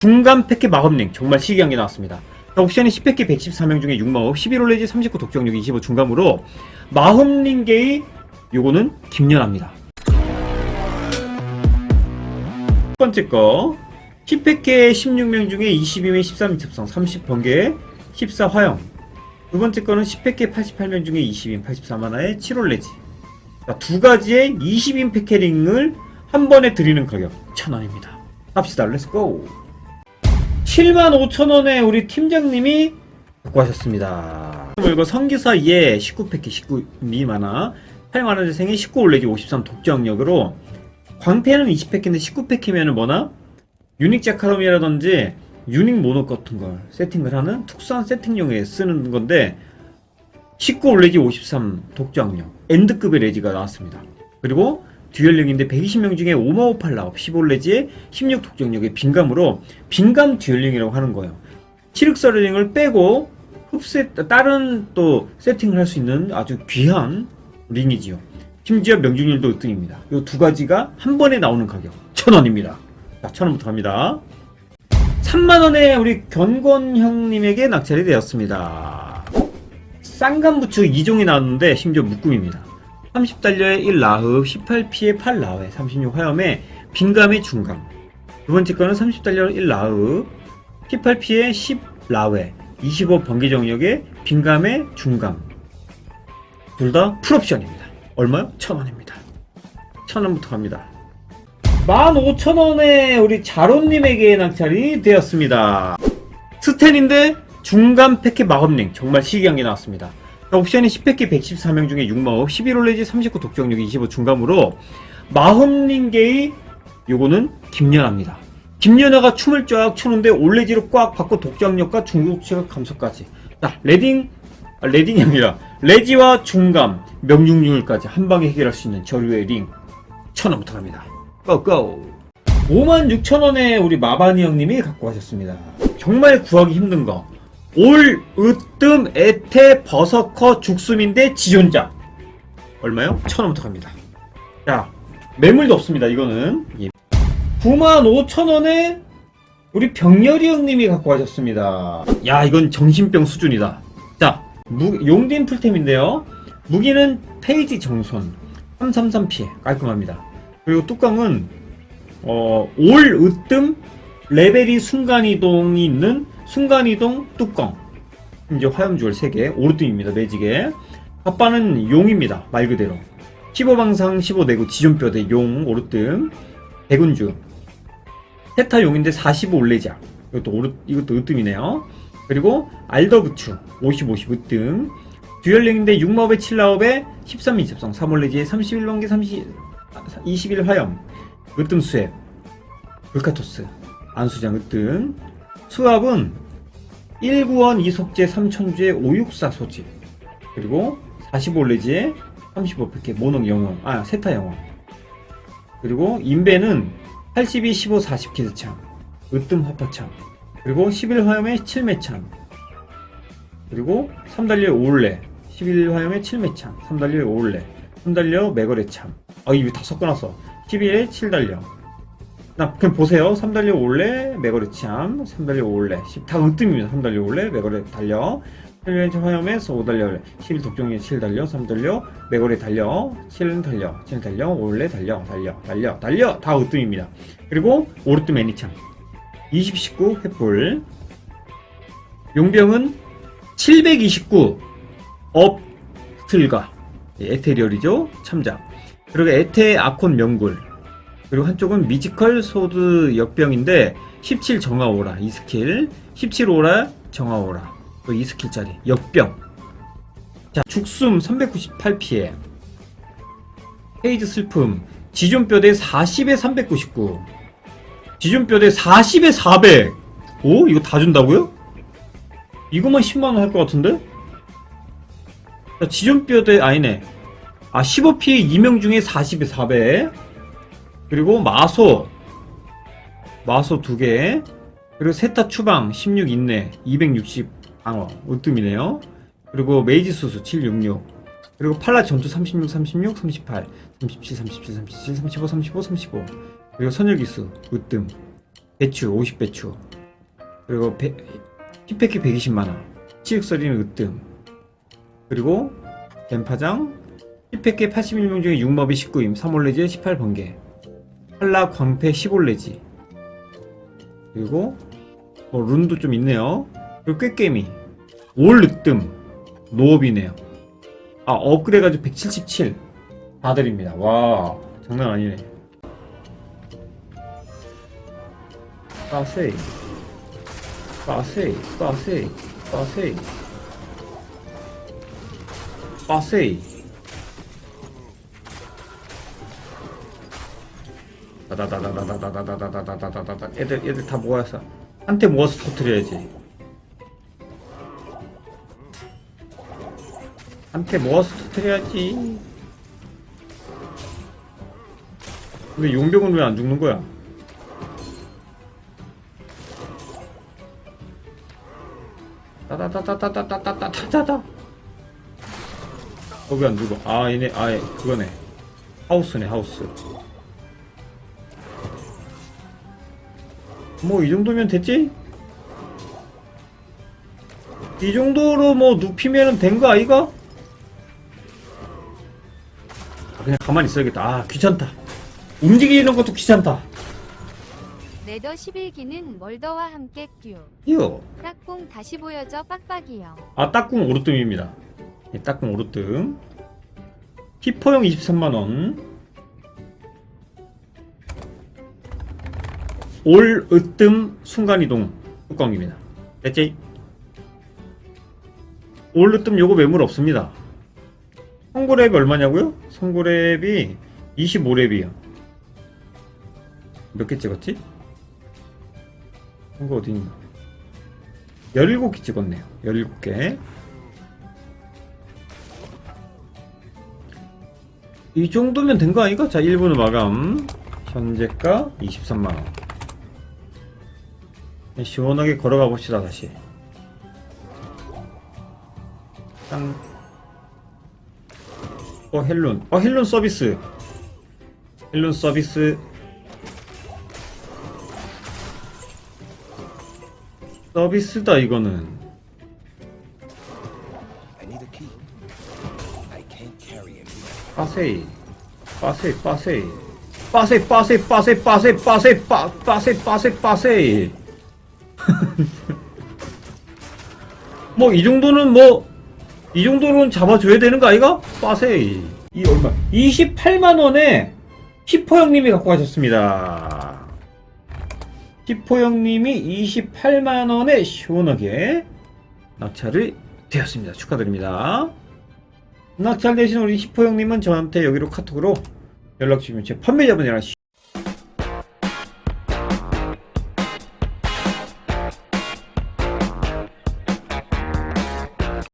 중간 패킷 마법링 정말 시기한 게 나왔습니다. 자, 옵션이 10패킷 114명 중에 6마법 11홀레지 39 독점력 25 중감으로 마법링 게이 요거는 김연아입니다. 첫 번째 거 10패킷 16명 중에 22명 13 특성 30번개 14 화형 두 번째 거는 10패킷 88명 중에 20인 84만화의 7홀레지 자, 두 가지의 20인 패키링을 한 번에 드리는 가격 1000원입니다. 합시다. 렛츠고. 75,000원에 우리 팀장님이 갖고 하셨습니다. 이거 성기사 예 19패키 19 미만화 8만원 재생이 19 올레지 53 독점력으로 광패는 20패키인데 19패키면은 뭐나 유닉 자카롬이라든지 유닉 모노 같은 걸 세팅을 하는 특수한 세팅용에 쓰는 건데 19 올레지 53 독점력 엔드급의 레지가 나왔습니다. 그리고 듀얼링인데 120명 중에 5마오팔라업 15레지에 16 독점력의 빈감으로 빈감 듀얼링이라고 하는 거예요. 치륵서링을 빼고 흡세 다른 또 세팅을 할 수 있는 아주 귀한 링이지요. 심지어 명중률도 으뜸입니다. 이 두 가지가 한 번에 나오는 가격 1,000원입니다. 자, 1,000원부터 갑니다. 3만원에 우리 견권 형님에게 낙찰이 되었습니다. 쌍간부추 2종이 나왔는데 심지어 묶음입니다. 30달러에 1라흡, 18피에 8라회, 36 화염에 빈감의 중감. 두 번째 거는 30달러 1라흡, 18피에 10라회, 25 번개 정력에 빈감의 중감. 둘 다 풀옵션입니다. 얼마요? 1000원입니다. 1000원부터 갑니다. 15,000원에 우리 자로님에게 낙찰이 되었습니다. 스텐인데 중간 패킷 마법링 정말 시기한 게 나왔습니다. 옵션이 10패킷 114명 중에 6마법 11홀레지 39 독점력 25 중감으로 마법링게이 요거는 김연아입니다. 김연아가 춤을 쫙 추는데 올레지로 꽉 받고 독점력과 중독체가 감소까지 자 레딩 아, 레딩이 아니라 레지와 중감 명중률까지 한 방에 해결할 수 있는 저류의 링 1000원부터 갑니다. 고고 56,000원에 우리 마바니 형님이 갖고 가셨습니다. 정말 구하기 힘든 거. 올, 으뜸, 에테, 버서커, 죽숨인데 지존자. 얼마요? 1,000원부터 갑니다. 자, 매물도 없습니다. 이거는. 95,000원에 우리 병렬이 형님이 갖고 가셨습니다. 야, 이건 정신병 수준이다. 자, 무, 용딘 풀템인데요. 무기는 페이지 정손. 333 피해. 깔끔합니다. 그리고 뚜껑은 어, 올 으뜸 레벨이 순간이동이 있는 순간이동 뚜껑. 이제 화염주얼 3개 오르뜸입니다 매직에. 아빠는 용입니다 말 그대로. 15방상 15내구 지존뼈대 용 오르뜸 대군주. 세타 용인데 45 올레자 이것도 오르 이것도 으뜸이네요. 그리고 알더부추 50 50 으뜸. 듀얼링인데 6마법에 7라업에 13 20성 3올레지에 31번개 30 21 화염. 으뜸 수앱 불카토스. 안수장 으뜸 수압은 1구원 이석재 3천주의 564 소집 그리고 45레지에 35패켓 모농 영웅 아 세타 영웅 그리고 인베는 82 15 40 키드창 으뜸 화파창. 그리고 11 화염에 7매창. 그리고 3달려 5올레. 11 화염에 7매창 3달려 5올레. 3달려 매거래참 아 이거 다 섞어놨어. 11에 7달려 나 그냥 보세요. 3 달려 5올레 매거래참 3달려 5올레 10 다 으뜸입니다. 3 달려 5올레 매거래 달려. 1년 화염에서 5 달려 11 독종에 7 달려. 3 달려 매거래 달려. 7은 달려. 7 달려. 5올레 달려. 달려. 달려. 달려. 다 으뜸입니다. 그리고 오르뜸 애니창 20 19 횃불. 용병은 729 업틀가 에테리얼이죠. 참작. 그리고 에테 아콘 명굴 그리고 한쪽은 미지컬 소드 역병인데 17 정화오라 이 스킬. 17 오라 정화오라. 또 이 스킬짜리 역병. 자 죽숨 398피해. 페이지 슬픔. 지존뼈대 40에 399 지존뼈대 40에 400 오? 이거 다 준다고요? 이거만 10만원 할 것 같은데? 자, 지존뼈대 아니네. 아 15피해 2명 중에 40에 400 그리고 마소. 마소 2개. 그리고 세타 추방 16 인내 260 방어. 으뜸이네요. 그리고 메이지 수수 766 그리고 팔라 전투 36 36 38 37 37 37 35 35 35 그리고 선열기수 으뜸. 배추 50배추. 그리고 10패키 120만원. 치읓서리는 으뜸. 그리고 뱀파장. 10패키 81명 중에 6머비 19임 3올레지 18번개 한라 광패 15레지. 그리고 뭐 룬도 좀 있네요. 그리고 꾀깨미. 올 으뜸. 노업이네요. 아 업그레이드가지고 177 다 드립니다. 와 장난 아니네. 빠세이. 빠세이 빠세이 빠세이. 빠세이 다다다다다다다다다다다다다다 애들 애들 다 모아서 한테 모아서 터트려야지 한테 모아서 터트려야지 근데 용병은 왜 안 죽는 거야? 따다다다다다다다다다다 거기 안 죽어 아 얘네 아 얘, 그거네 하우스네 하우스 뭐 이 정도면 됐지? 이 정도로 뭐 눕히면은 된 거 아이가? 아, 그냥 가만히 있어야겠다 아 귀찮다 움직이는 것도 귀찮다 레더 11기는 멀더와 함께 듀. 이거 딱공 다시 보여줘 빡빡이요. 아 딱꿍 오르뜸입니다 예, 딱꿍 오르뜸 히퍼용 23만원 올 으뜸 순간이동 뚜껑입니다 됐지? 올 으뜸 요거 매물 없습니다 선고랩이 얼마냐고요? 선고랩이 25랩이요 몇 개 찍었지? 선고 어디 있나 17개 찍었네요 17개 이 정도면 된 거 아닌가? 자 1분의 마감 현재가 23만원 시원하게 걸어가 봅시다 다시. 땅. 어 헬룬. 어 헬룬 서비스. 헬룬 서비스. 서비스다 이거는. 빠세이. 빠세이 빠세이. 빠세이 빠세이 빠세이 빠세이 빠세이 빠 빠세이 빠세이 빠세이 뭐 이 정도는 뭐 이 정도는 잡아줘야 되는 거 아이가? 빠세이. 이 얼마? 28만 원에 히포 형님이 갖고 가셨습니다. 히포 형님이 28만 원에 시원하게 낙찰이 되었습니다. 축하드립니다. 낙찰 대신 우리 히포 형님은 저한테 여기로 카톡으로 연락 주시면 제 판매자분이랑